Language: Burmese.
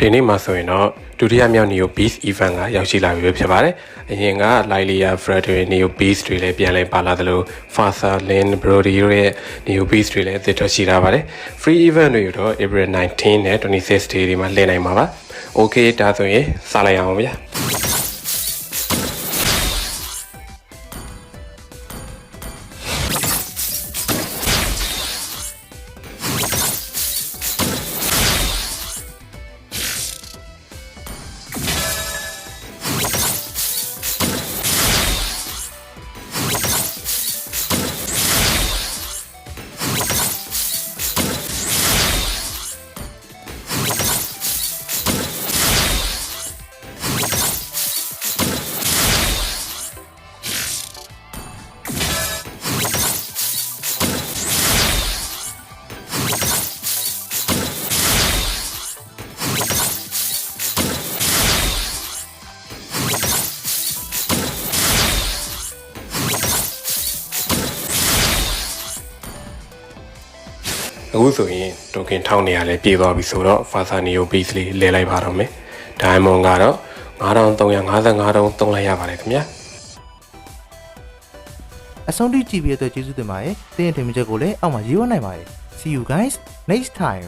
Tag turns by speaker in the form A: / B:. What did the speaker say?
A: ဒီနေ့မှာဆိုရင်တော့ဒုတိယမြောက် Neo Beast event ကရောက်ရှိလာပြီပဲဖြစ်ပါတယ်။အရင်က Lilia Frederick Neo Beast တွေလည်းပြန်လည်ပါလာသလို Fasa Lin Brody တို့ရဲ့ Neo Beast တွေလည်းအသစ်ထွက်ရှိလာပါတယ်။ Free event တွေတော့ April 19နဲ့26 day တွေမှာလည်နိုင်မှာပါ။ Okay ဒါဆိုရင်စလိုက်အောင်ဗျာ။ အခုဆိုရင်တိုကင်ထောင်းနေရလဲပြေးသွားပြီဆိုတော့ Fasa Neo Beast လေးလဲလိုက်ပါတော့မယ်။ Diamond ကတော့9355တုံးသုံးလိုက်ရပါတယ်ခင်ဗျာ။
B: အဆုံးထိကြည့်ပြီးတဲ့အတွက်ကျေးဇူးတင်ပါတယ်။တင်းရဲ့ထင်မြင်ချက်ကိုလည်းအောက်မှာရေးဝနိုင်ပါတယ်။ See you guys next time.